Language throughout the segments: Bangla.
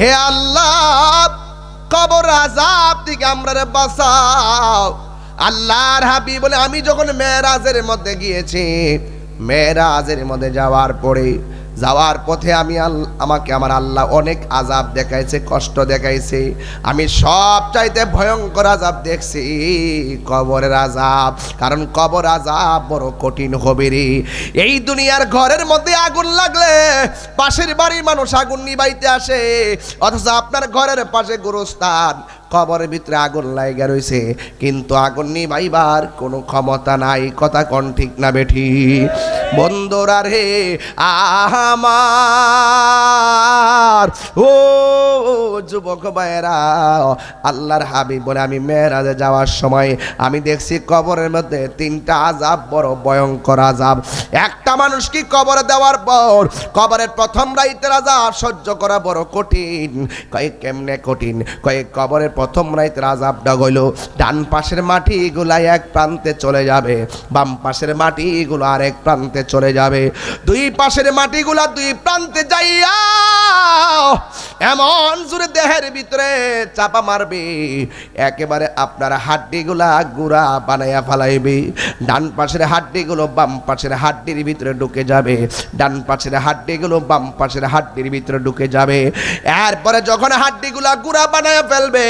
হে আল্লাহ, কবর আজাব থেকে আমরা রে বাঁচাও। আল্লাহর হাবি বলে, আমি যখন মেয়েরাজের মধ্যে গিয়েছি, মেয়েরাজের মধ্যে যাওয়ার পরে যাওয়ার পথে আমি আমাকে আমার আল্লাহ অনেক আজাব দেখাইছে, কষ্ট দেখাইছে। আমি সব চাইতে ভয়ঙ্কর আজাব দেখছি কবরের আজাব কারণ কবর আজাব বড় কঠিন হবে রে। এই দুনিয়ার ঘরের মধ্যে আগুন লাগলে পাশের বাড়ির মানুষ আগুন নিবাইতে আসে। অথচ আপনার ঘরের পাশে গোরস্থান, কবরের ভিতরে আগুন লাইগা রইছে। কিন্তু আগুন নিবাইবার কোনো ক্ষমতা নাই, কথা কোন ঠিক না বেঠি। বন্ধুরা রে আমার। ও যুবক ভাইয়েরা, আল্লাহর হাবিব বলে আমি মেয়েরাজে যাওয়ার সময় আমি দেখছি কবরের মধ্যে তিনটা আজাব, বড় ভয়ঙ্কর আজাব। একটা মানুষ কি কবরে দেওয়ার পর কবরের প্রথম রাইতের আজাব সহ্য করা বড় কঠিন। কয়েক কেমনে কঠিন? কয়েক কবরের প্রথম রাইতের আজাবটা গইল ডান পাশের মাটি মাটিগুলা এক প্রান্তে চলে যাবে, বাম পাশের মাটি মাটিগুলো আরেক প্রান্তে চলে যাবে। দুই পাশের মাটিগুলা দুই প্রান্তে যাইয়া এমন জোরে দেহের ভিতরে চাপা মারবে। একেবারে আপনার হাড্ডিগুলা গুড়া বানাইয়া ফালাইবে। ডান পাশের হাড্ডিগুলো বাম পাশের হাড্ডির ভিতরে ঢুকে যাবে। ডান পাশের হাড্ডিগুলো বাম পাশের হাড্ডির ভিতরে ঢুকে যাবে। এরপরে যখন হাড্ডিগুলা গুড়া বানায় ফেলবে,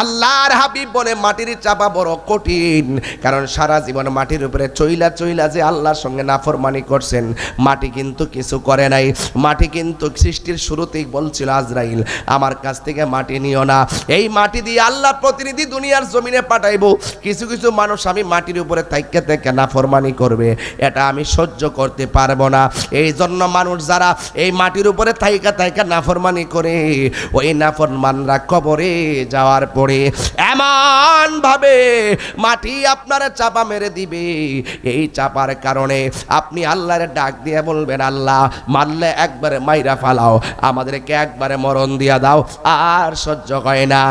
আল্লাহর হাবিব বলে মাটির চাপা বড় কঠিন। কারণ সারা জীবন মাটির উপরে চইলা চইলা যে আল্লাহর সঙ্গে নাফরমানি করছেন। মাটি কিন্তু কিছু করে নাই। মাটি কিন্তু সৃষ্টির শুরুতেই বলছিল আজরাইল, আমার কাছ থেকে মাটি নিও না। এই মাটি দিয়ে আল্লাহ প্রতিনিধি দুনিয়ার জমিনে পাঠাইবো। কিছু কিছু মানুষ আমি মাটির উপরে থাইকে থেকে নাফরমানি করবে। এটা আমি সহ্য করতে পারব না। এই জন্য মানুষ যারা এই মাটির উপরে থাইকা থাইকা নাফরমানি করে, ওই নাফরমানরা কবরে যাওয়ার পরে এমন ভাবে মাটি আপনারা চাপা মেরে দিবে। এই চাপার কারণে আপনি আল্লাহর ডাক দিয়ে বলবেন, আল্লাহ, মারলে একবারে মাইরা ফালাও, আমাদেরকে একবারে মরণ দিয়া দাও, আর সহ্য হয় না।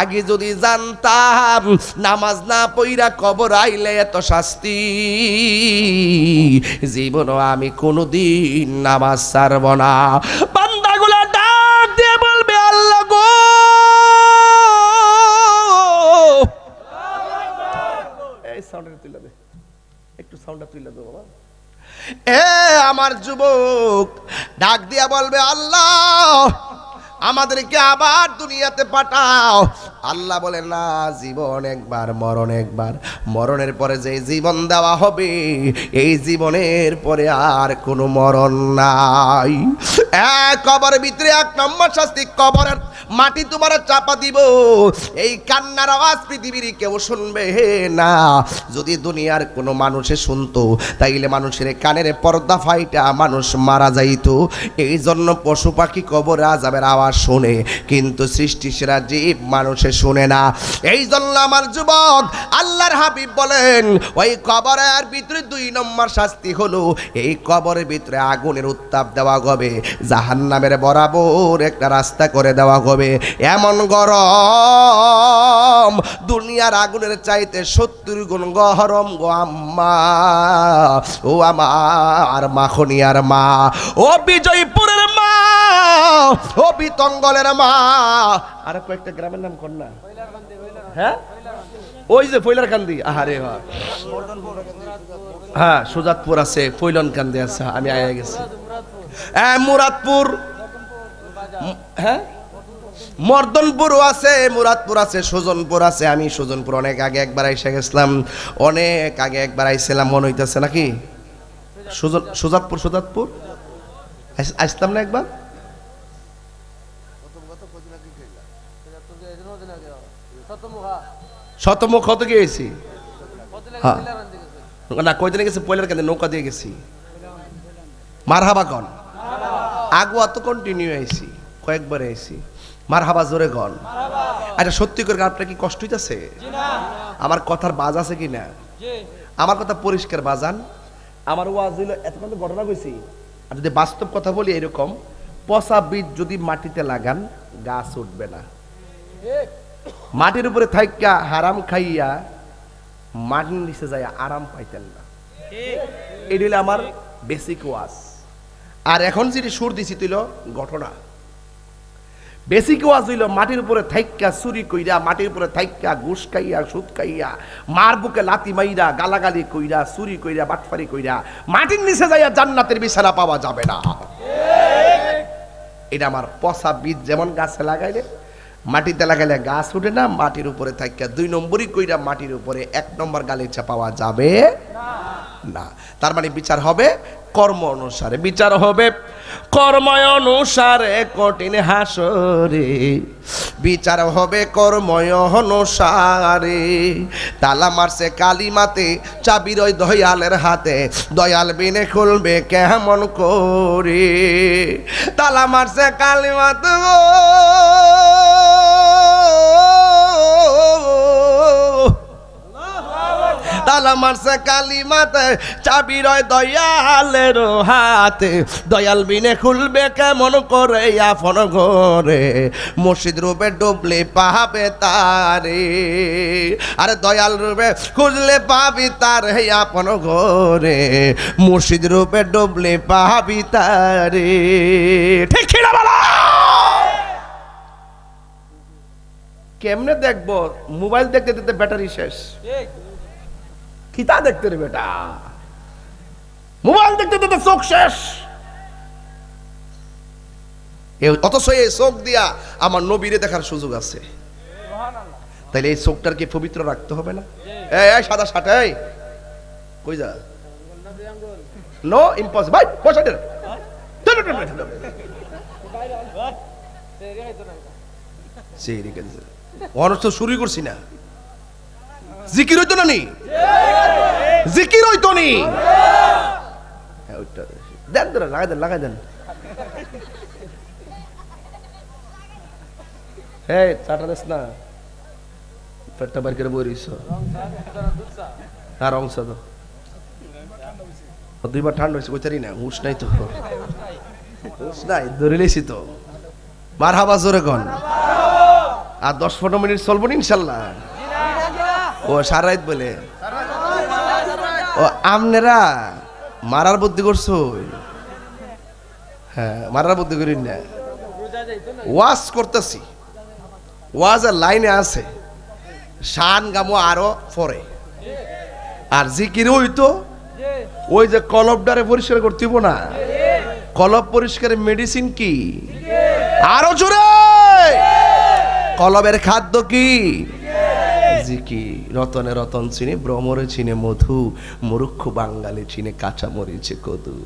আগে যদি জানতাম, নামাজ না পইরা কবর আইলে এত শাস্তি। জীবনও আমি কোনোদিন নামাজ ছাড়ব না। বান্দাগুলা ডাক দিয়ে বলবে, আল্লাহ গো! একটু সাউন্ডটা তুলে দে বাবা। এ আমার যুবক ডাক দিয়া বলবে আল্লাহ আমাদেরকে আবার দুনিয়াতে পাঠাও। আল্লাহ বলে, না, জীবন একবার, মরণ একবার। মরণের পরে যে জীবন দেওয়া হবে, এই জীবনের পরে আর কোনো মরণ নাই। এক ভিতরে এক নম্বর শাস্তি, কবরের মাটি তোমার চাপা দিব। এই কান্নার আওয়াজ পৃথিবীর কেউ শুনবে না। যদি দুনিয়ার কোনো মানুষে শুনতো, তাইলে মানুষের কানের পর্দা ফাইটা মানুষ মারা যাইতো। এই জন্য পশু পাখি কবর আজাবের আওয়াজ শোনে। কিন্তু সৃষ্টি সেরা জীব মানুষে শুনে না। এই জন্য আমার যুবক, আল্লাহর হাবিব বলেন, ওই কবরের ভিতরে দুই নম্বর শাস্তি হলো, এই কবরের ভিতরে আগুনের উত্তাপ দেওয়া হবে, জাহান্নামের বরাবর একটা রাস্তা করে দেওয়া হবে। এমন গরম, দুনিয়ার আগুনের চাইতে সত্তর গুণ গরম গো আম্মা, ও আমার মাখনিয়ার মা। ও মা ও মা। আর কয়েকটা গ্রামের নাম কর না। হ্যাঁ? ওই যে ফৈলার কান্দি আহারে হ্যাঁ সুজাতপুর আছে ফৈলন কান্দি আছে। আমি আয়া গেছি। হ্যাঁ মুরাদপুর। হ্যাঁ? মর্দনপুরও আছে, মুরাদপুর আছে, সুজনপুর আছে। আমি সুজনপুর অনেক আগে একবার এসে গেছিলাম। অনেক আগে একবার আইছিলাম, মনে হইতেছে নাকি? সুজন সুজাতপুর সুজাতপুর? আইস- আসলাম না একবার? শতমুখ কত গিয়েছি হ্যাঁ না কয়দিনে গেছে? পয়লার কেন নৌকা দিয়ে গেছি। মারহাবা কন আগুয়া তো কন্টিনিউ আইছি কয়েকবার আইছি। মারহাবা জোরে গন আচ্ছা সত্যি করে আপনার কি কষ্ট হইতাছে? আমার কথার বাজ আছে কি না? আমার কথা পরিষ্কার বাজান। আমার ওয়াজ হইল এতক্ষণ তো ঘটনা কইছি। আর যদি বাস্তব কথা বলি এরকম। পচা বীজ যদি মাটিতে লাগান গাছ উঠবে না। মাটির উপরে থাইকা হারাম খাইয়া মাটির নিচে যায় আরাম পাইতেন না। এটি হলো আমার বেসিক ওয়াজ। আর এখন যেটি সুর দিছি তুইল ঘটনা। বেসিক ওয়াজ হইল মাটির উপরে থাইক্কা চুরি কইরা মাটির উপরে থাইক্কা ঘুষ খাইয়া সুদ খাইয়া মার বুকে লাতি মাইরা গালাগালি কইরা চুরি কইরা বাটফারি কইরা মাটির নিচে যাইয়া জান্নাতের বিছানা পাওয়া যাবে না। এটা আমার পচা বীজ যেমন গাছে লাগাইলে মাটিতে লাগাইলে গাছ উঠে না, মাটির উপরে থাইক্কা দুই নম্বরই কইরা মাটির উপরে এক নম্বর গালিচা পাওয়া যাবে না। তার মানে বিচার হবে কর্ম অনুসারে। বিচার হবে কর্ম অনুসারে, কঠিন হাসরে। বিচার হবে কর্ম অনুসারে। তালা মারছে কালিমাতে, চাবির ওই দয়ালের হাতে। দয়াল বিনে খুলবে কেমন করে? তালা মারছে কালিমাতে গো তালা মারছে কালী মাতে, চাবি রয় দয়ালের হাতে। দয়াল বিনে খুলবে কেমন করে আপন ঘরে, মসজিদ রূপে ডুবলে পাবে তারে। আরে দয়াল রূপে খুঁজলে পাবি তার হে আপন ঘরে, মসজিদ রূপে ডুবলে পাবি তারে। ঠিক কেমনে দেখব? মোবাইল দেখতে দেখতে ব্যাটারি শেষ। কিতা দেখতে রে বেটা। মোবাইল দেখতে দেখতে চোখ শেষ। অথচ এই চোখ দিয়া আমার নবীরে দেখার সুযোগ আছে। তাইলে এই চোখটাকে পবিত্র রাখতে হবে না? এই সাদা এই। কই যা? নো ইম্পসিবল ভাই পয়সা দে সেই রেখে দিছে। অনর্থ শুরু করছি না। জিকির হইতো না নি? জিকির হইতো নি? হ্যাঁ, দেন দেন লাগাই দেন লাগাই দেন। হ্যাঁ চাটা দেস না। পেটটা বার করে বই আর অংশ তো দুইবার ঠান্ডা হয়েছে কইতারি না হুশ নাই তো। হুশ নাই ধরে লেছি তো। মার হাবা জোরে কন। আর দশ পনেরো মিনিট চলবো ইনশাল্লাহ। ও সারাইত বলে। ও, আমনেরা মারার বুদ্ধি করছ? হ্যাঁ মারার বুদ্ধি করি না। ওয়াজ করতেছি। ওয়াজের লাইনে আছে, শান গামো আরও পরে। আর জিকির ওই তো, ওই যে কলবডারে পরিষ্কার করতে না। কলব পরিষ্কারের মেডিসিন কি? আরও জোরে! কলবের খাদ্য কি? জিকি রতনে রতন চিনে ভ্রমরে চিনে মধু মূর্খ বাঙালি চিনে কাঁচা মরিচে কদু।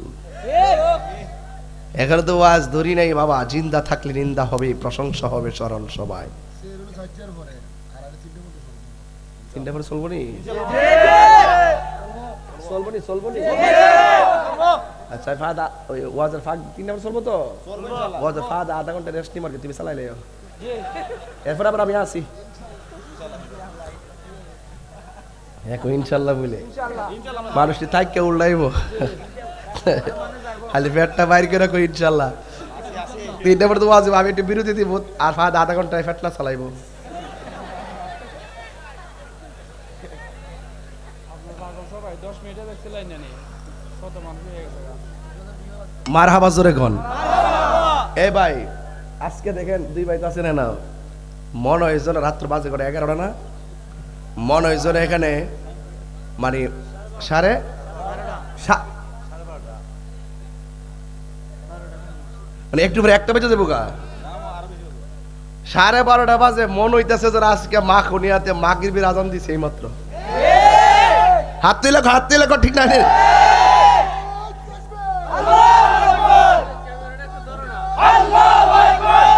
এখানে তো আজ ধরি নাই বাবা জিন্দা থাকলে নিন্দা হবে প্রশংসা হবে স্মরণ সবাই তিনটা পরে চলবো নি? চলবো নি চলবো নি? আচ্ছা ফাদ ওই ওয়াজের ফাঁক তিন নম্বর চলবো তো? ওয়াজের ফাদ আধা ঘণ্টা রেস্ট নিমার তুমি চালাইলে এরপর আবার আমি আসি। ইনশাল্লাহ বলে। মানুষটি থাককে উল্লাইব খালি পেটটা বাইর করে রাখো ইনশাল্লাহ। তিনটা পরে তো আমি একটু বিরতি দিব, আর আধা ঘন্টায় ফেটলা চালাইবো। হয়ে। মার এ ভাই, আজকে দেখেন দুই ভাই তো আছে না মন হয়েছিল রাত্র বাজে করে এগারোটা না? মন হয়েছিল এখানে মানে সাড়ে মানে একটু পরে একটা বেজে দেবো গা। সাড়ে বারোটা বাজে, মন হইতেছে যে আজকে মা খুনিয়াতে মা গিরবির আজান দিছে এই মাত্র হাত তুলে হাত তুলে ঠিক না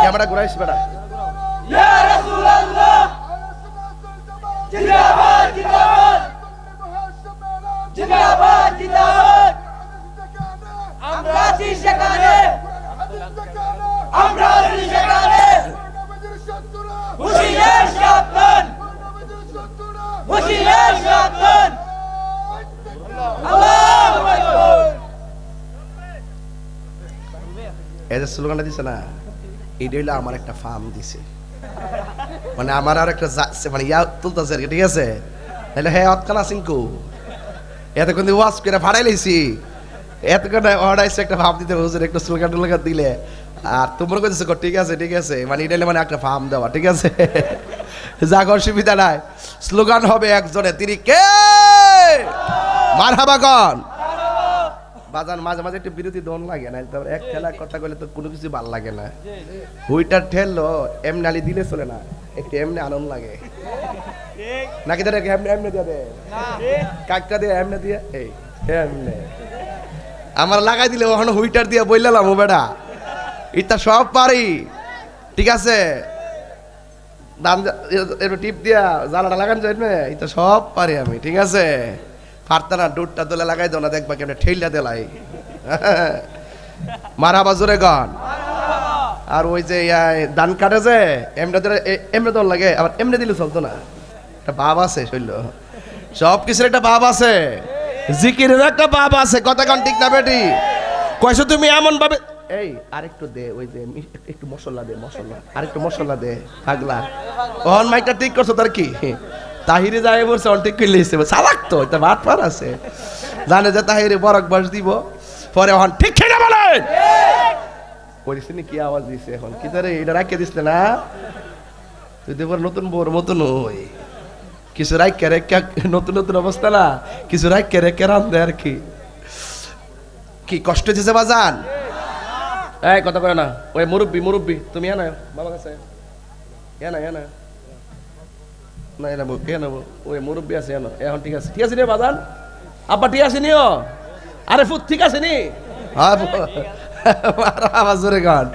ক্যামেরা ঘুরাইস বেটা। স্লোগানটা দিছে না এটা আমার একটা ফার্ম দিছে। মানে আমার আর একটা মানে ইয়া তুলতেছে আর ঠিক আছে? তাহলে হ্যাঁ অতকান আছেন কো? দিয়ে ওয়াজ করে ভাড়াই লাইছি। এতক্ষণ অর্ডাইছে একটা ভাব দিতে হুজুর, একটু স্লোগান টোলোগান দিলে। আর তোমরা কইতেছো ঠিক আছে ঠিক আছে। মানে এটা মানে একটা ফার্ম দেওয়া, ঠিক আছে? যাক সুবিধা নাই। স্লোগান হবে একজনে তিনি কে? মারহাবা বাজান মাঝে মাঝে একটু বিরতি দন লাগে না তারপর এক ঠেলা কথা কইলে তো কোনো কিছু ভালো লাগে না। হুইটার ঠেললো এমনি আলি দিলে চলে না একটু এমনি আনন্দ লাগে। নাকি তারা এমনি এমনি দিয়ে দে। কাকটা দিয়ে এমনি দিয়ে এই এমনি। আমার লাগাই দিলে ওখানে হুইটার দিয়ে বললাম ও বেটা ইটা সব পারি। ঠিক আছে। দাম একটু টিপ দিয়া জ্বালাটা লাগান যাইবে এটা সব পারি আমি ঠিক আছে। পারতা না ডুটটা তোলে লাগাই দাও না, দেখবা কেমন ঠেলটা দেলাই মারা বাজুরে গান। আর ওই যে ধান কাটে যে, এমনি এমনি দল লাগে, আবার এমনি দিলে চলতো না। একটা বাপ আছে শৈল। সব কিছুর একটা বাপ আছে। জিকিরের একটা বাপ আছে, কথা কান ঠিক না বেটি? কয়সো তুমি এমন ভাবে এই, আরেকটু দে, ওই যে একটু মশলা দে, মশলা, আরেকটু মশলা দে, পাগলা। ওহন মাইকটা ঠিক করছ তার কি? তাহিরে যাই বলছে অন ঠিক করলে এসে সালাক তো, এটা বাট পার আছে। জানে যে তাহিরে বরক বাস দিব, পরে ওহন, ঠিক খেয়ে বলেন পরিস্থিতি কি আওয়াজ দিছে এখন। কি তারে এটা রাখিয়ে দিছিলে না? তুই দেবর নতুন বোর মতন ওই কিছু রাখিয়ে রেখে, নতুন নতুন অবস্থা না? কিছু রাখিয়ে রেখে রান্ধে আর কি। কি কষ্ট দিছে বাজান? এই, কথা করে না। ওই মুরব্বি মুরব্বি, তুমি এনা বাবা কাছে। এনা এনা না বউ কে নেব। ওই মুরব্বি আছে এনা এখন ঠিক আছে। ঠিক আছে রে বাজান? আব্বা ঠিক আছে নিও? আরে ফুট ঠিক আছে নি? জোরে গান।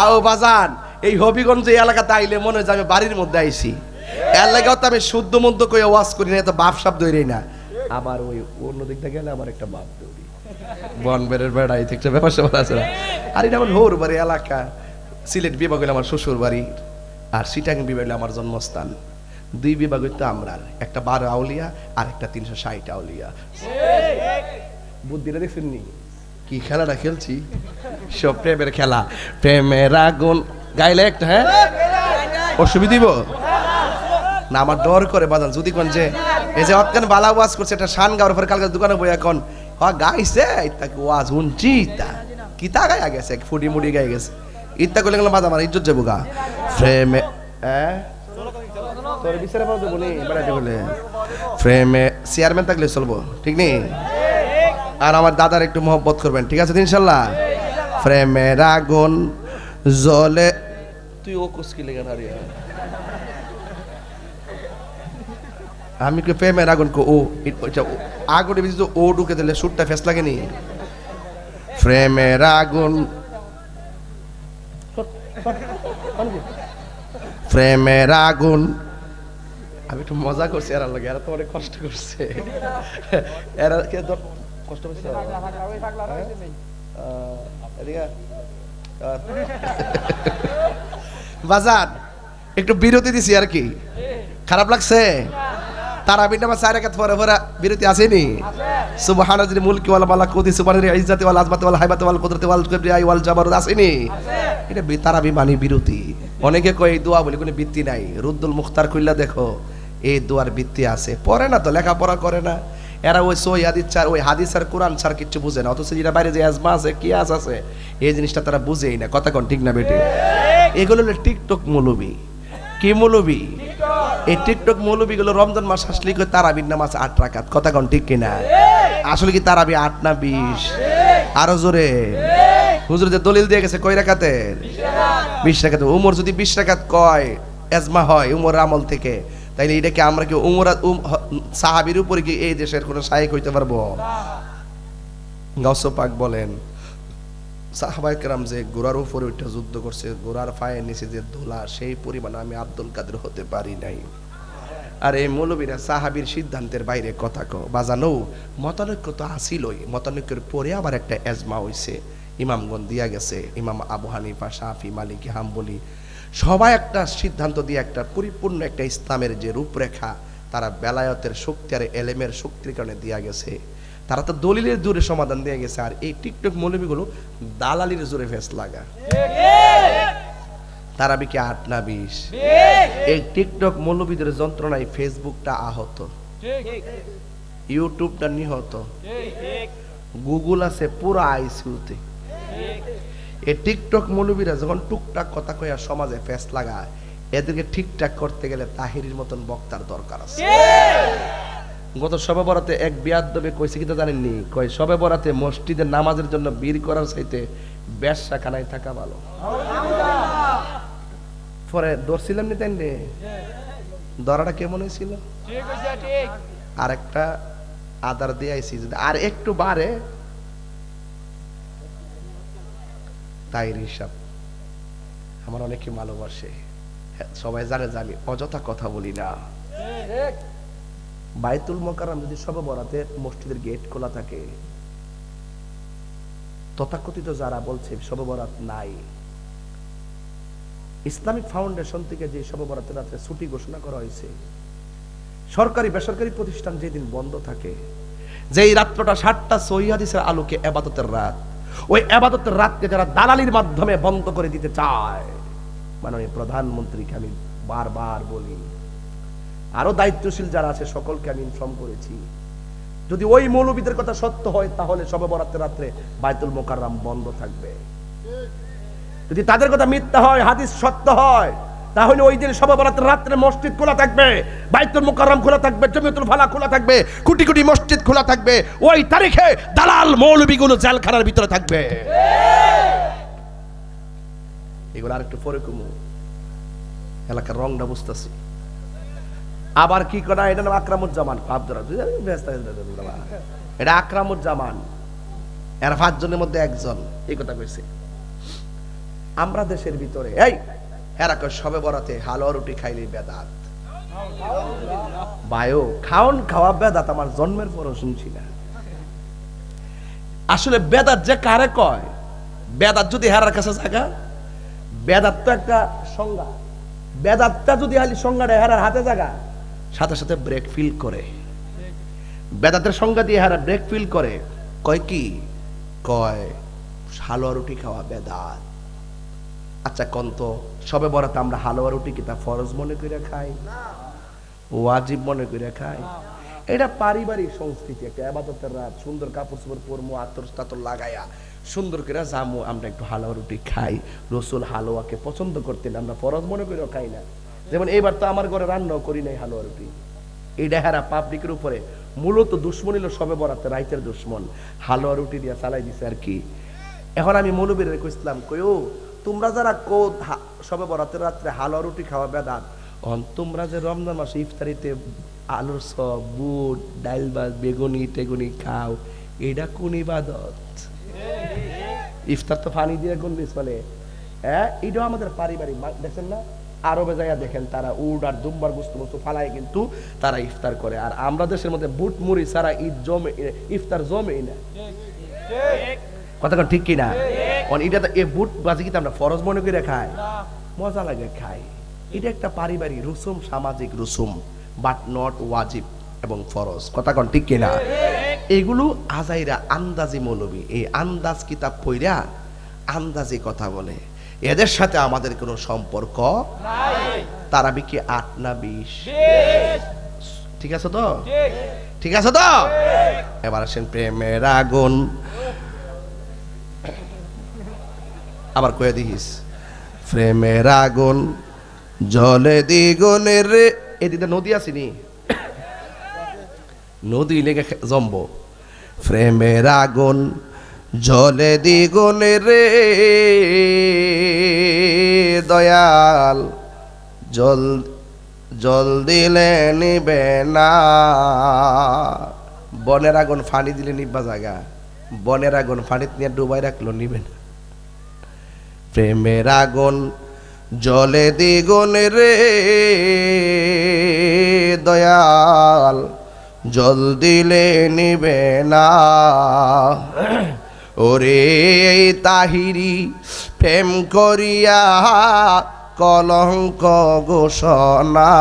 আও বাজান এই হবিগঞ্জ এই এলাকাতে আইলে মনে হয় আমি বাড়ির মধ্যে আইছি। এলাকাও তো আমি শুদ্ধ মধ্য করে ওয়াজ করি না তো বাপ সাপ দৌড়ি না। আবার ওই অন্য দিকটা গেলে আমার একটা বাপ দৌড়ি বন বেড়ের বেড়া এই থেকে ব্যাপার স্যাপার আছে না। আর এটা আমার হৌর বাড়ি এলাকা। সিলেট বিভাগ হইলে আমার শ্বশুর বাড়ি আর সিটাং বিভাগ আমার জন্মস্থান। দুই বিভাগ হইতো আমরার একটা বারো আউলিয়া আর একটা তিনশো ষাট আউলিয়া। বুদ্ধিটা দেখছেন নি? কি খেলাটা খেলছি? সব প্রেমের খেলা। প্রেমের আগুন। গাইলে একটা হ্যাঁ? অসুবিধা দিব? না, আমার ডর করে বাজান যদি কোন যে এই যে অতকান বালা ওয়াজ করছে একটা শান গাওয়ার পরে কালকে দোকানে বই এখন হা গাইছে? ইত্যাকে ওয়াজ শুনছি, ইতা। কিতা গায়া গেছে? ফুটি মুটি গাই গেছে। ইত্যা করলে বাদ আমার ইজ্জত যাব গা। ফ্রেমে হ্যাঁ? তোর বিচারে পাবো বলি বেড়াতে বলে ফ্রেমে চেয়ারম্যান থাকলে চলবো ঠিক নেই আর আমার দাদার একটু মহব্বত করবেন ঠিক আছে ইনশাল্লাহ ফ্রেমের আগুন জলে তুই ও কুসকি লেগে হারিয়া আমি কি প্রেমের আগুন কো ও আগুনে বেশি ও ঢুকে দিলে সুটটা ফেস লাগেনি প্রেমের আগুন প্রেমের আগুন আমি একটু মজা করছি এরা লাগে। এরা তো অনেক কষ্ট করছে। এরা কে কষ্ট করছে। বাজার একটু বিরতি দিছি আর কি। খারাপ লাগছে? পরে পরে বিরতি আসেনি। যিনি মুলকি ওয়াল মালাকুতি সুবহানাল ইজ্জাতি ওয়াল আজমাতি ওয়াল হাইবাতি ওয়াল ওয়াল আসেনি। এটা বি- তারা বিমানি বিরতি। অনেকে কয় এই দোয়া বলে কোনো বৃত্তি নাই। রুদ্দুল মুখতার কইলা দেখো এই দোয়ার বৃত্তি আছে। পড়ে না তো, লেখাপড়া করে না। এরা ওই সই হাদিস ছাড়, ওই হাদিস আর কোরআন ছাড় কিচ্ছু বুঝে না। অথচ যেটা বাইরে যে আজমা আছে, কি আজ আছে, এই জিনিসটা তারা বুঝেই না। কথা কোন ঠিক না বেটে? এগুলো হলো টিকটক মৌলবী। কি মৌলবী? এই টিকটক মৌলবী গুলো রমজান মাস আসলে কই তারাবির নামাজ আট রাকাত? কথা কোন ঠিক কিনা? আসলে কি তারাবি আট না বিশ? আরও জোরে। হুজুর যে দলিল দিয়ে গেছে কয় রাকাতের? বিশ রাকাত। উমর যদি বিশ রাকাত কয় এজমা হয় উমর আমল থেকে। তাইলে এটা কি আমরা কি উমর সাহাবির উপরে কি এই দেশের কোনো সাহেব হইতে পারব? গাউস পাক বলেন সাহাবাই কেরাম যে গোড়ার উপরে ওইটা যুদ্ধ করছে গোড়ার পায়ের নিচে যে ধুলা সেই পরিমাণ আমি আব্দুল কাদের হতে পারি নাই। আর এই মৌলবীরা সাহাবির সিদ্ধান্তের বাইরে কথা কো বাজানো, মতানৈক্য তো আসিলই, মতানৈক্যের পরে আবার একটা এজমা হইছে। ইমামগণ দিয়া গেছে, ইমাম আবু হানিফা, শাফি, মালিকি, হাম্বলি সবাই একটা সিদ্ধান্ত দিয়ে একটা পরিপূর্ণ একটা ইসলামের যে রূপরেখা, তারা বেলায়তের শক্তি আর এলেমের শক্তির কারণে দিয়া গেছে। তারা তো দলিলের জোরে সমাধান দিয়ে গেছে, আর এই টিকটক মৌলবীগুলো দালালির জোরে ফেস লাগা। তারা বিকে আট না বিশ। এই টিকটক মৌলবীদের যন্ত্রণায় ফেসবুকটা আহত। ইউটিউবটা নিহত। গুগল আছে পুরো আইসিউতে। এ টিকটক মৌলবীরা যখন টুকটাক কথা কইয়া সমাজে ফেস লাগায় এদেরকে ঠিকঠাক করতে গেলে তাহিরির মতন বক্তার দরকার আছে। গত সবে বরাতে এক বিয়াদবে কইছে কি তো জানেননি? কয় সবে বরাতে মসজিদের নামাজের জন্য বীর করার চাইতে ব্যবসা খানায় থাকা ভালো। পরে ধরছিলাম নি তাই রে ধরাটা কেমন হয়েছিল? ঠিক আর একটা আদার দিয়ে আইসি আর একটু বাড়ে তাই হিসাব আমার অনেকে ভালোবাসে। হ্যাঁ, সবাই জানে আমি অযথা কথা বলি না। বাইতুল মোকাররম যদি সবে বরাতে মসজিদের গেট খোলা থাকে তথাকথিত যারা বলছে সবে বরাত নাই ইসলামিক ফাউন্ডেশন থেকে যে সবে বরাতের রাত্রে ছুটি ঘোষণা করা হয়েছে সরকারি বেসরকারি প্রতিষ্ঠান যেদিন বন্ধ থাকে যেই রাত্রটা সাতটা সহিহাদিসের আলোকে এবাদতের রাত ওই এবাদতের রাতকে যারা দালালির মাধ্যমে বন্ধ করে দিতে চায়। মাননীয় প্রধানমন্ত্রীকে আমি বারবার বলি, আরও দায়িত্বশীল যারা আছে সকলকে আমি ইনফর্ম করেছি, যদি ওই মৌলবীদের কথা সত্য হয়, তাহলে সবে বরাতের রাত্রে বাইতুল মোকাররাম বন্ধ থাকবে। যদি তাদের কথা মিথ্যা হয়, হাদিস সত্য হয় তাহলে ওই দিন সবে রাত্রে মসজিদ খোলা থাকবে, বাইতুল মোকাররম খোলা থাকবে, জমিয়তুল ফালা খোলা থাকবে কোটি কোটি মসজিদ খোলা থাকবে, ওই তারিখে দালাল মৌলবীগুলো জেলখানার ভিতরে থাকবে। এগুলো পরে কমু। এলাকার রংটা বুঝতেছি। আবার কি করা এটা নাম আকরামুজ্জামান। বাবা। এটা পাঁচজনের মধ্যে একজন। এই কথা কইছে। আমরা দেশের ভিতরে এই! এরা কয় সবে বরাতে হালুয়া রুটি খাইলে বেদাত। বায়ো খাওন খাওয়া বেদাত আমার জন্মের পরও শুনছি না আসলে বেদাত যে কারে কয়? বেদাত যদি হেরার কাছে থাকা বেদাত তো একটা সংজ্ঞা। বেদাতটা যদি হালি সংজ্ঞাটা হেরার হাতে জায়গা সাথে সাথে ব্রেক ফিল করে। বেদাতের সংজ্ঞা দিয়ে হারা ব্রেক ফিল করে। কয় কি? কয়, হালুয়া রুটি খাওয়া বেদাত। আচ্ছা কন্ত। সবে বরাতে আমরা হালুয়া রুটি কি তা ফরজ মনে করে খাই? ওয়াজিব মনে করে খাই? এটা পারিবারিক সংস্কৃতি, একটা আবাদতের রাত, সুন্দর কাপড় চোপড় পরমু, আতর তাতর লাগাইয়া, সুন্দর করে জামু আমরা একটু হালুয়া রুটি খাই। রসুল হালুয়াকে পছন্দ করতেন, আমরা ফরজ মনে করেও খাই না। যেমন এইবার তো আমার ঘরে রান্নাও করি নাই হালুয়া রুটি। এই ডেহারা পাবলিকের উপরে মূলত দুশ্মন হলো সবে বরাতে, রাইতের দুশ্মন। হালুয়া রুটি দিয়া চালাই দিছে আর কি। এখন আমি মৌলবীর কইছিলাম, কইও তোমরা যারা কো সবে বরাতের রাত্রে হালুয়া রুটি খাওয়া বেদাত অন তোমরা যে রমজান মাসে ইফতারিতে আলুর সব বুট ডাইল বাস বেগুনি টেগুনি খাও এটা কোন ইবাদত? ইফতার তো পানি দিয়ে কোন মানে। হ্যাঁ এটাও আমাদের পারিবারিক দেখছেন না? আরবে জায়গা দেখেন তারা উড আর দুম্বার বস্তু বস্তু ফালায় কিন্তু তারা ইফতার করে। আর আমরা দেশের মধ্যে বুট মুড়ি সারা ঈদ জমে ইফতার জমে না। কথা ঠিক কি না অন এটা এ বুট বাজি কিন্তু আমরা ফরজ মনে করে খাই? মজা লাগে খাই। এটা একটা পারিবারিক রুসুম সামাজিক রুসুম বাট নট ওয়াজিব এবং ফরজ। কথা কন ঠিক কিনা? এগুলো আজাইরা আন্দাজি মৌলবী। এই আন্দাজ কিতাব পইরা আন্দাজি কথা বলে। এদের সাথে আমাদের কোনো সম্পর্ক তারা বিকি আট না বিশ। ঠিক আছে তো? ঠিক। ঠিক আছে তো? এবার আসেন প্রেমের আগুন। আবার কয়ে দিস। প্রেমের আগুন, জলে দ্বিগুণের রে। এদিকে নদী আসেনি নদী লেগে জম্ব। প্রেমের আগুন, জলে দ্বিগুণের রে। দয়াল, জল জল দিলে নিবে না। বনের আগুন ফানি দিলে নিবা জায়গা। বনের আগুন ফানিত নিয়ে ডুবাই রাখল, নিবে না। প্রেমের আগুন, জলে দ্বিগুণে রে। দয়াল জল দিলে নিবে না। ওরে তাহিরি, প্রেম করিয়া কলঙ্ক ঘোষণা।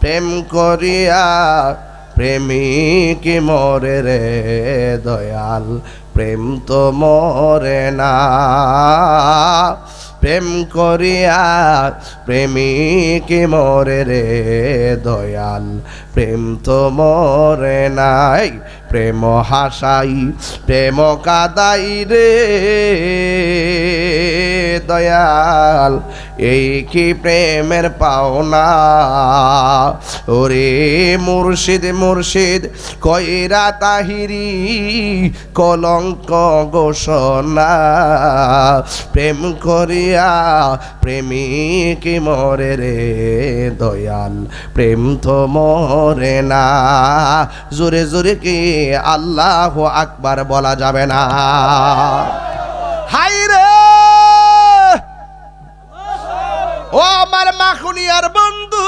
প্রেম করিয়া প্রেমিক মরে রে দয়াল প্রেম তো মরে না। প্রেম করিয়া প্রেমিক মরে রে দয়াল। প্রেম তো মরে নাই, প্রেম হাসাই, প্রেম কাদাই রে। দয়াল, এই কি প্রেমের পাওনা? ওরে মুর্শিদ মুর্শিদ, কইরা তাহিরি কলঙ্ক ঘোষণা। প্রেম করিয়া প্রেমিক মরে রে দয়াল, প্রেম তো মরে না। জোরে জোরে কি আল্লাহ আকবার বলা যাবে না? হাই রে ও আমার মাখুনিয়ার বন্ধু,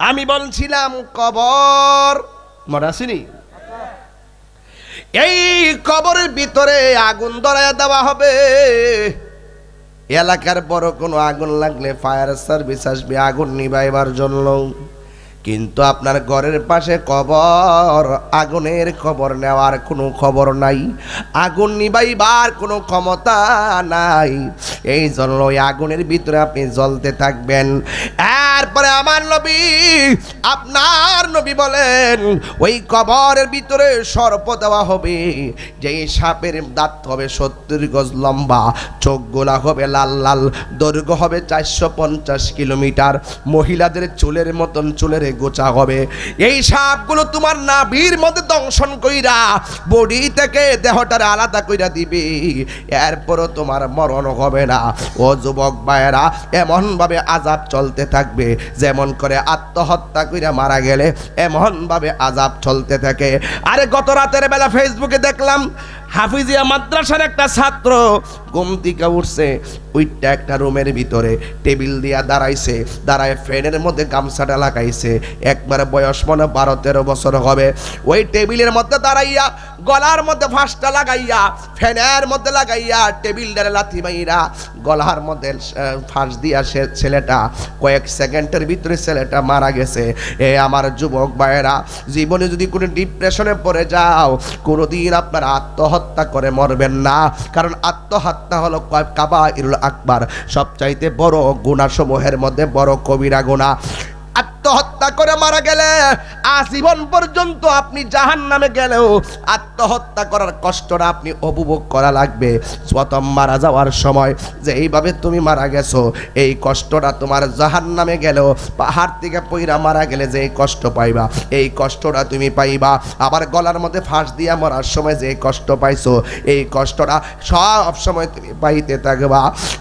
আমি বলছিলাম কবর। আসিনি এই কবরের ভিতরে আগুন ধরায় দেওয়া হবে। এলাকার বড় কোনো আগুন লাগলে ফায়ার সার্ভিস আসবে, আগুন নিভাইবার জন্য। কিন্তু আপনার ঘরের পাশে কবর, আগুনের খবর নেওয়ার কোনো খবর নাই। আগুন নিবাইবার কোনো ক্ষমতা নাই। এই জন্য ওই আগুনের ভিতরে আপনি জ্বলতে থাকবেন। এরপরে আমার নবী, আপনার নবী বলেন, ওই কবরের ভিতরে সর্প দেওয়া হবে। যেই সাপের দাঁত হবে সত্তর গজ লম্বা চোখগুলা হবে লাল লাল, দৈর্ঘ্য হবে চারশো পঞ্চাশ কিলোমিটার। মহিলাদের চুলের মতন চুলের গোচা হবে। এই সাপগুলো তোমার নাভির মধ্যে দংশন কইরা বডি থেকে দেহটার আলাদা কইরা দিবে। এরপরও তোমার মরণ হবে না। ও যুবক ভাইয়েরা, এমনভাবে আজাব চলতে থাকবে, যেমন করে আত্মহত্যা কইরা মারা গেলে এমনভাবে আজাব চলতে থাকে। আরে গত রাতের বেলা ফেসবুকে দেখলাম, হাফিজিয়া মাদ্রাসার একটা ছাত্র ঘুম থেকে উঠছে। ওইটা একটা রুমের ভিতরে টেবিল দিয়া দাঁড়াইছে, দাঁড়ায় ফ্যানের মধ্যে গামছাটা লাগাইছে। একবারে বয়স মনে বারো তেরো বছর হবে। ওই টেবিলের মধ্যে দাঁড়াইয়া, গলার মধ্যে ফাঁসটা লাগাইয়া, ফ্যানের মধ্যে লাগাইয়া টেবিলটারে লাথি মাইরা গলার মধ্যে ফাঁস দিয়া সে ছেলেটা, কয়েক সেকেন্ডের ভিতরে ছেলেটা মারা গেছে। এ আমার যুবক ভাইয়েরা, জীবনে যদি কোনো ডিপ্রেশনে পড়ে যাও, কোনোদিন আপনারা আত্মহত্যা করে মরবেন না। কারণ আত্মহত্যা হলো কাবা ইরুল আকবার। সবচাইতে বড় গুণাসমূহের মধ্যে বড় কবিরা গুণা। আত্মহত্যা করে মারা গেলে আজীবন পর্যন্ত আপনি জাহান নামে গেলেও আত্মহত্যা করার কষ্টটা আপনি উপভোগ করা লাগবে। প্রথম মারা যাওয়ার সময় যে এইভাবে তুমি মারা গেছো, এই কষ্টটা তোমার জাহান নামে গেলেও পাহাড় থেকে পইরা মারা গেলে যে কষ্ট পাইবা, এই কষ্টটা তুমি পাইবা। আবার গলার মধ্যে ফাঁস দিয়া মরার সময় যে কষ্ট পাইছো, এই কষ্টটা সব সময় তুমি পাইতে থাকবা।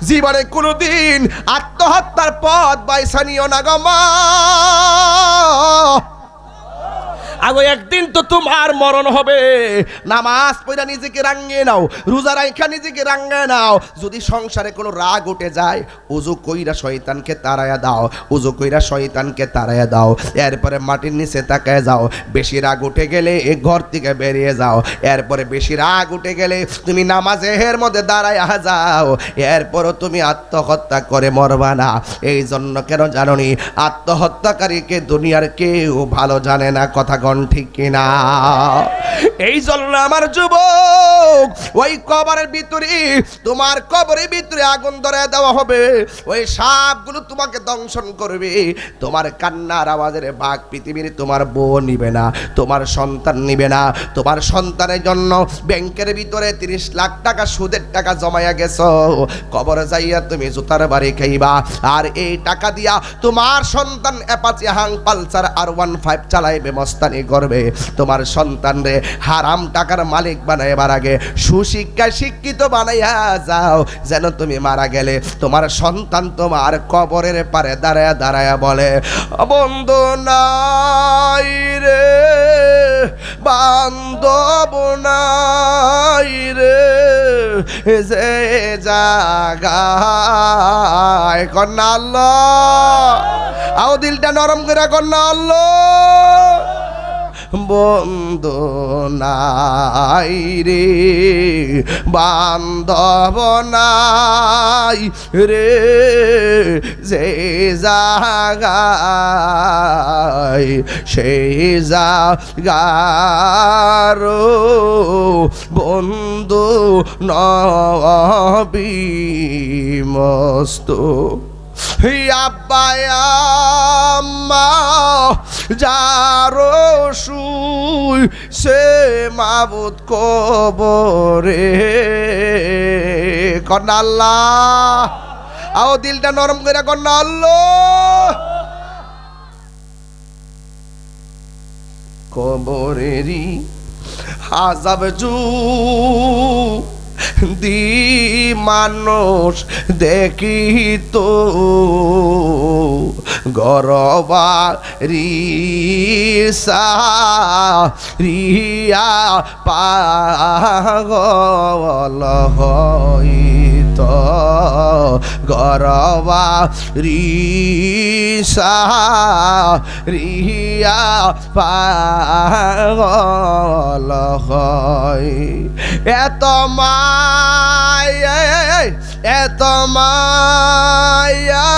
জীবনে কোনোদিন আত্মহত্যার পথ বাইসানিও না গমা আল্লাহ আগো একদিন তো তোমার মরণ হবে। নামাজ পড়া নিজেকে রাঙ্গে নাও, রোজা রাইখা নিজেকে রাঙ্গে নাও। যদি সংসারে কোনো রাগ উঠে যায় উজু কইরা শয়তানকে তাড়ায়া দাও উজু কইরা শয়তানকে তাড়ায়া দাও। এরপরে মাটির নিচে তাকায় যাও। বেশি রাগ উঠে গেলে এ ঘর থেকে বেরিয়ে যাও। এরপরে বেশি রাগ উঠে গেলে তুমি নামাজের মধ্যে দাঁড়ায়া যাও। এরপরও তুমি আত্মহত্যা করে মরবা না। এই জন্য কেন জানো জাননি? আত্মহত্যাকারীকে দুনিয়ার কেউ ভালো জানে না, কথা গণ ঠিক কিনা। এই জন্য আমার যুবক, ওই কবরের ভিতরে, তোমার কবরের ভিতরে আগুন ধরে দেওয়া হবে। ওই সাপগুলো তোমাকে দংশন করবে। তোমার কান্নার আওয়াজের বাঘ পৃথিবীর তোমার বউ নিবে না, তোমার সন্তান নিবে না। তোমার সন্তানের জন্য ব্যাংকের ভিতরে তিরিশ লাখ টাকা সুদের টাকা জমাইয়া গেছো। কবরে যাইয়া তুমি জুতার বাড়ি খাইবা। আর এই টাকা দিয়া তোমার সন্তান অ্যাপাচি হাং পালসার আর ওয়ান ফাইভ চালাইবে, মস্তানি। করবে। তোমার সন্তান রে হারাম টাকার মালিক বানাইবার আগে সুশিক্ষায় শিক্ষিত বানাইয়া যাও। যেন তুমি মারা গেলে তোমার সন্তান তোমার কবরের পারে দাঁড়ায় দাঁড়ায়া বলে, বন্ধু নাই রে, বান্ধব নাই রে, যে জাগায় কন্যা আল্লাহ। আও দিলটা নরম করে কন্যা আল্লাহ। বন্ধু নাই রে বান্ধব নাই রে যে জাগায় সেই জাগার বন্ধু নবী মস্ত। আব্বায়াম্মা যারো শুই সে মাবুদ কবরে। কন্যা আল্লাহ, আও দিলটা নরম করে কন্যা আল্লাহ। কবরেরই আজাব জু দি মানুষ দেখি তো গরবারি রিয়া পাগল হইত গরবা রিসা রিয়া পাগল হয়। এত মায়া এত মায়া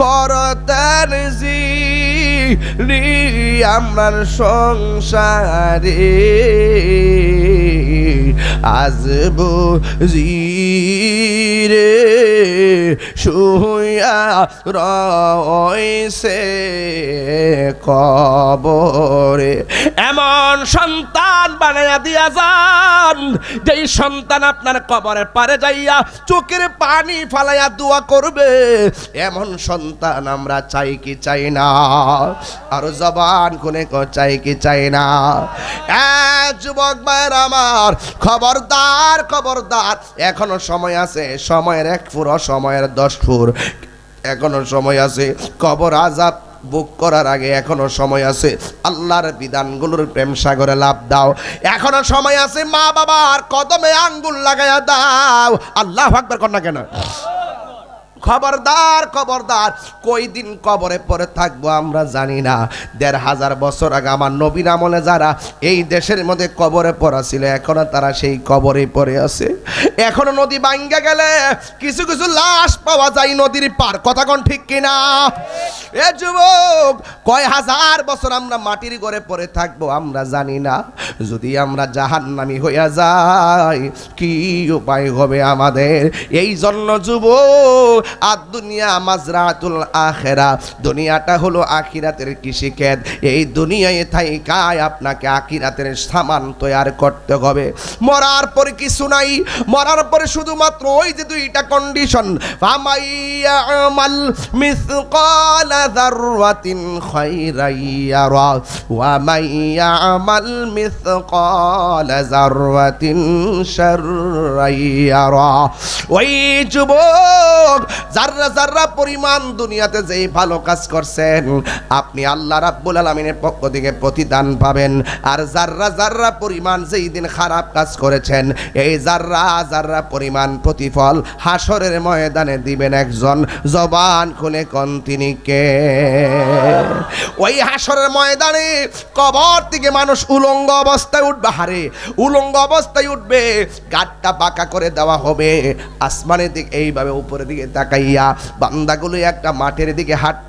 করতেন জি রি আমার সংসারে। আজ বুঝিরে শুয়া রয়েছে কবরে। এমন সন্তান বানাইয়া দিয়া যান। যেই সন্তান আপনার কবরের পারে যাইয়া চোখের পানি ফালাইয়া দোয়া করবে, এমন সন্তান আমরা চাই কি চাই না? আর জবান কোনে চাই কি চাই না? যুবক ভাইয়ের আমার, খবরদার খবরদার। এখনও সময় আছে, সময়ের এক ফুর সময়ের দশ ফুর। এখনও সময় আছে, কবর আজাব বুক করার আগে এখনও সময় আছে। আল্লাহর বিধানগুলোর প্রেম সাগরে লাভ দাও। এখনও সময় আছে মা বাবার কদমে আঙ্গুল লাগাইয়া দাও। আল্লাহ আকবার কর না কেন? খবরদার খবরদার। কই দিন কবরে পড়ে থাকব আমরা জানি না। দেড় হাজার বছর আগে আমার নবীন আমলে যারা এই দেশের মধ্যে কবরে পড়া ছিল, এখনও তারা সেই কবরে পড়ে আছে। এখনও নদী ভাঙ্গা গেলে কিছু কিছু লাশ পাওয়া যায় নদীর পার কথা কোন ঠিক কিনা? এ যুবক, কয় হাজার বছর আমরা মাটির ঘরে পড়ে থাকব আমরা জানি না। যদি আমরা জাহান্নামি হইয়া যাই, কি উপায় হবে আমাদের? এই জন্য যুবক আর দুনিয়া মাজরাতুল আখেরা। দুনিয়াটা হলো আখিরাতের কৃষিক্ষেত। এই দুনিয়ায় থাইকায় আপনাকে আখিরাতের সামান তৈরি করতে হবে। মরার পরে কিছু নাই। মরার পরে শুধুমাত্র ওই যে দুইটা কন্ডিশন আমাল মিসকাল যাররাতিন খাইরাইয়ারা। ওয়া মাইয়া আমাল মিসকাল যাররাতিন শাররাইয়ারা। ওই যুবক যাররা যাররা পরিমাণ দুনিয়াতে যেই ভালো কাজ করছেন, আপনি আল্লাহ রাব্বুল আলামিনের পক্ষ থেকে প্রতিদান পাবেন। আর যাররা যাররা পরিমাণ যেই দিন খারাপ কাজ করেছেন, এই যাররা যাররা পরিমাণ প্রতিফল হাসরের ময়দানে দিবেন একজন জবান খুলে কোন তিনি কে? ওই হাসরের ময়দানে কবর থেকে মানুষ উলঙ্গ অবস্থায় উঠবে, হারে উলঙ্গ অবস্থায় উঠবে, গাটটা বাঁকা করে দেওয়া হবে। আসমানের দিকে এইভাবে উপরের দিকে তাকাইয়া বান্দাগুলো একটা মাঠের দিকে হাঁটতে